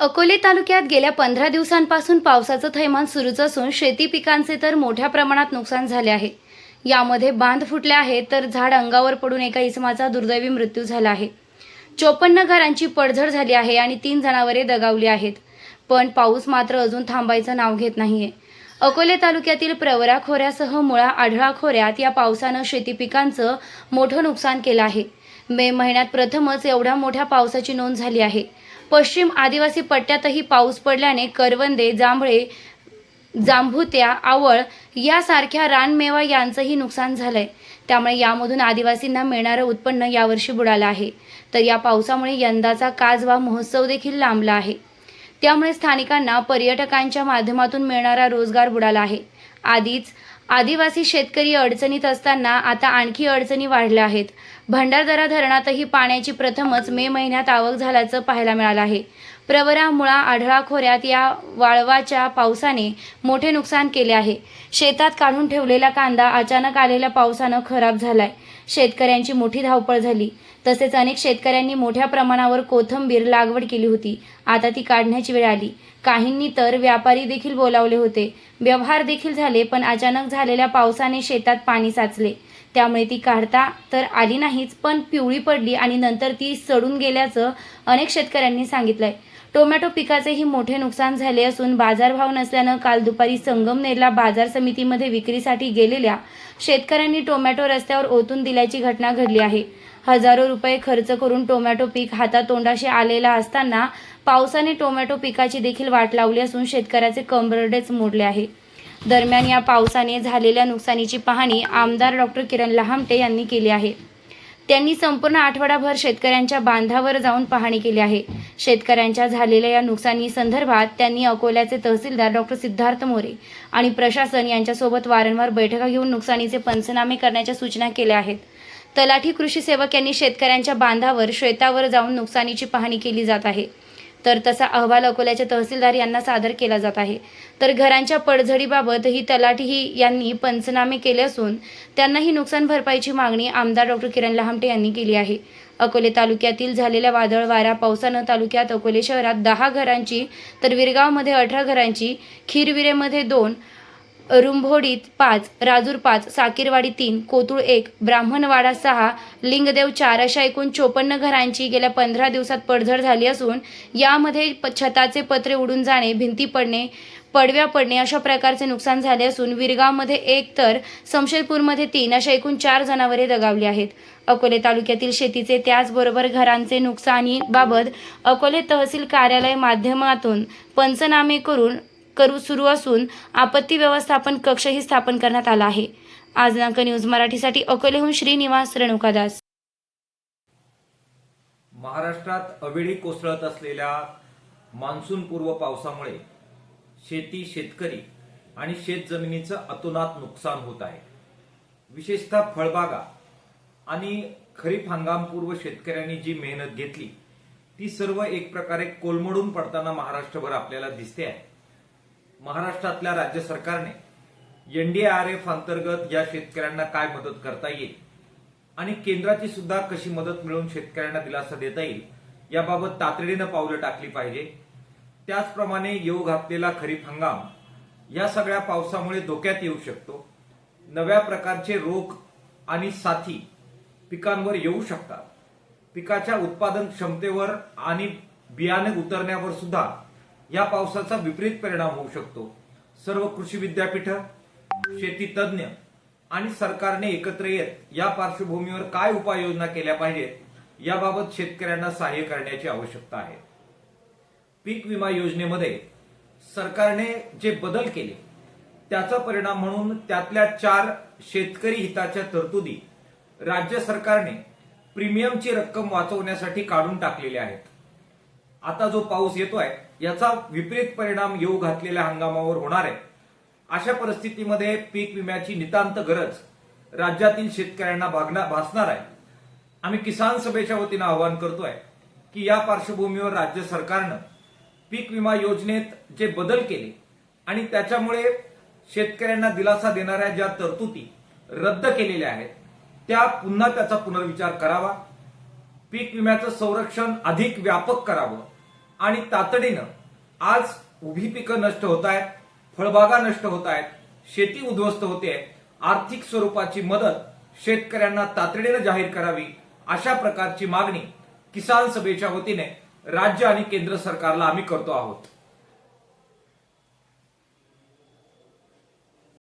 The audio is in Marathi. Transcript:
अकोले तालुक्यात गेल्या पंधरा दिवसांपासून पावसाचं थैमान सुरूच असून शेती पिकांचे तर मोठ्या प्रमाणात नुकसान झाले आहे. यामध्ये बांध फुटले आहेत तर झाड अंगावर पडून एका इसमाचा दुर्दैवी मृत्यू झाला आहे. चोपन्न घरांची पडझड झाली आहे आणि तीन जनावरे दगावली आहेत. पण पाऊस मात्र अजून थांबायचं नाव घेत नाहीये. अकोले तालुक्यातील प्रवरा खोऱ्यासह मुळा आढळा खोऱ्यात या पावसानं शेती पिकांचं मोठं नुकसान केलं आहे. मे महिन्यात प्रथमच एवढ्या मोठ्या पावसाची नोंद झाली आहे. पश्चिम आदिवासी पट्ट्यातही पाऊस पडल्याने करवंदे जांभळे जांभुत्या आवळ यासारख्या रानमेवा यांचंही नुकसान झालंय. त्यामुळे यामधून आदिवासींना मिळणारं उत्पन्न यावर्षी बुडालं आहे. तर या पावसामुळे यंदाचा काजवा महोत्सव देखील लांबला आहे. त्यामुळे स्थानिकांना पर्यटकांच्या माध्यमातून मिळणारा रोजगार बुडाला आहे. आधीच आदिवासी शेतकरी अडचणीत असताना आता आणखी अडचणी वाढल्या आहेत. भंडारदरा धरणातही पाण्याची प्रथमच मे महिन्यात आवक झाल्याचं पाहायला मिळालं आहे. प्रवरा मुळा आढळा खोऱ्यात या वाळवाच्या पावसाने मोठे नुकसान केले आहे. शेतात काढून ठेवलेला कांदा अचानक आलेल्या पावसानं खराब झालाय. शेतकऱ्यांची मोठी धावपळ झाली. तसेच अनेक शेतकऱ्यांनी मोठ्या प्रमाणावर कोथंबीर लागवड केली होती. आता ती काढण्याची वेळ आली. काहींनी तर व्यापारी देखील बोलावले होते. व्यवहार देखील झाले पण अचानक झालेल्या पावसाने शेतात पाणी साचले. त्यामुळे ती काढता तर आली नाहीच पण पिवळी पडली आणि नंतर ती सडून गेल्याचं अनेक शेतकऱ्यांनी सांगितलंय. टोमॅटो पिकाचेही मोठे नुकसान झाले असून बाजारभाव नसल्यानं काल दुपारी संगमनेरला बाजार समितीमध्ये विक्रीसाठी गेलेल्या शेतकऱ्यांनी टोमॅटो रस्त्यावर ओतून दिल्याची घटना घडली आहे. हजारो रुपये खर्च करून टोमॅटो पीक हातातोंडाशी आलेला असताना पावसाने टोमॅटो पिकाची देखील वाट लावली असून शेतकऱ्याचे कंबरडेच मोडले आहे. दरम्यान या पावसाने झालेल्या नुकसानीची पाहणी आमदार डॉक्टर किरण लहामटे यांनी केली आहे. त्यांनी संपूर्ण आठवडाभर शेतकऱ्यांच्या बांधावर जाऊन पाहणी केली आहे. शेतकऱ्यांच्या झालेल्या या नुकसानी संदर्भात त्यांनी अकोल्याचे तहसीलदार डॉक्टर सिद्धार्थ मोरे आणि प्रशासन यांच्यासोबत वारंवार बैठका घेऊन नुकसानीचे पंचनामे करण्याच्या सूचना केल्या आहेत. तलाठी कृषी सेवक यांनी शेतकऱ्यांच्या बांधावर शेतावर जाऊन नुकसानीची पाहणी केली जात आहे. तर तसा अहवाल अकोल्याच्या तहसीलदार यांना सादर केला जात आहे. तर घरांच्या पडझडीबाबत ही तलाठीही यांनी पंचनामे केले असून त्यांनाही नुकसान भरपाईची मागणी आमदार डॉक्टर किरण लहामटे यांनी केली आहे. अकोले तालुक्यातील झालेल्या वादळ वारा पावसानं तालुक्यात अकोले शहरात दहा घरांची तर विरगावमध्ये अठरा घरांची खीरविरेमध्ये दोन रुंभोडीत पाच राजूर पाच साकीरवाडी तीन कोतुळ एक ब्राह्मणवाडा सहा लिंगदेव चार अशा एकूण चोपन्न घरांची गेल्या पंधरा दिवसात पडझड झाली असून यामध्ये प- छताचे पत्रे उडून जाणे भिंती पडणे पडव्या पडणे अशा प्रकारचे नुकसान झाले असून विरगावमध्ये एक तर समशेरपूरमध्ये तीन अशा एकूण चार जनावरे दगावली आहेत. अकोले तालुक्यातील शेतीचे त्याचबरोबर घरांचे नुकसानीबाबत अकोले तहसील कार्यालय माध्यमातून पंचनामे करून करू सुरू असून आपत्ती व्यवस्थापन कक्षही स्थापन करण्यात आला आहे. आज नाका न्यूज मराठीसाठी अकोलेहून श्रीनिवास रेणुकादास महाराष्ट्रात अवेळी कोसळत असलेल्या मान्सून पूर्व पावसामुळे शेती शेतकरी आणि शेत जमिनीचं अतोनात नुकसान होत आहे. विशेषतः फळबागा आणि खरीप हंगामपूर्व शेतकऱ्यांनी जी मेहनत घेतली ती सर्व एक प्रकारे कोलमडून पडताना महाराष्ट्रभर आपल्याला दिसते आहे. महाराष्ट्रातल्या राज्य सरकारने एनडीआरएफ अंतर्गत या शेतकऱ्यांना काय मदत करता येईल? आणि केंद्राची सुद्धा कशी मदत मिळवून शेतकऱ्यांना दिलासा देता येईल? याबाबत तातडीनं पावलं टाकली पाहिजे. त्याचप्रमाणे येऊ घातलेला खरीप हंगाम या सगळ्या पावसामुळे धोक्यात येऊ शकतो. नव्या प्रकारचे रोग आणि साथी पिकांवर येऊ शकतात. पिकाच्या उत्पादन क्षमतेवर आणि बियाणे उतरण्यावर सुद्धा या पावसाचा विपरीत परिणाम होऊ शकतो. सर्व कृषी विद्यापीठ शेती तज्ज्ञ आणि सरकारने एकत्र येत या पार्श्वभूमीवर काय उपाययोजना केल्या पाहिजेत याबाबत शेतकऱ्यांना सहाय्य करण्याची आवश्यकता आहे. पीक विमा योजनेमध्ये सरकारने जे बदल केले त्याचा परिणाम म्हणून त्यातल्या चार शेतकरी हिताच्या तरतुदी राज्य सरकारने प्रीमियमची रक्कम वाचवण्यासाठी काढून टाकलेल्या आहेत. आता जो पाऊस येतोय याचा विपरीत परिणाम येऊ घातलेल्या हंगामावर होणार आहे. अशा परिस्थितीमध्ये पीक विम्याची नितांत गरज राज्यातील शेतकऱ्यांना भागणार भासणार आहे. आम्ही किसान सभेच्या वतीनं आवाहन करतोय की या पार्श्वभूमीवर राज्य सरकारनं पीक विमा योजनेत जे बदल केले आणि त्याच्यामुळे शेतकऱ्यांना दिलासा देणाऱ्या ज्या तरतुदी रद्द केलेल्या आहेत त्या पुन्हा त्याचा पुनर्विचार करावा. पीक विम्याचं संरक्षण अधिक व्यापक करावं. आणि तातडीनं आज उभी पिकं नष्ट होत आहेत फळबागा नष्ट होत आहेत शेती उद्ध्वस्त होते आर्थिक स्वरूपाची मदत शेतकऱ्यांना तातडीनं जाहीर करावी अशा प्रकारची मागणी किसान सभेच्या वतीने राज्य आणि केंद्र सरकारला आम्ही करतो आहोत.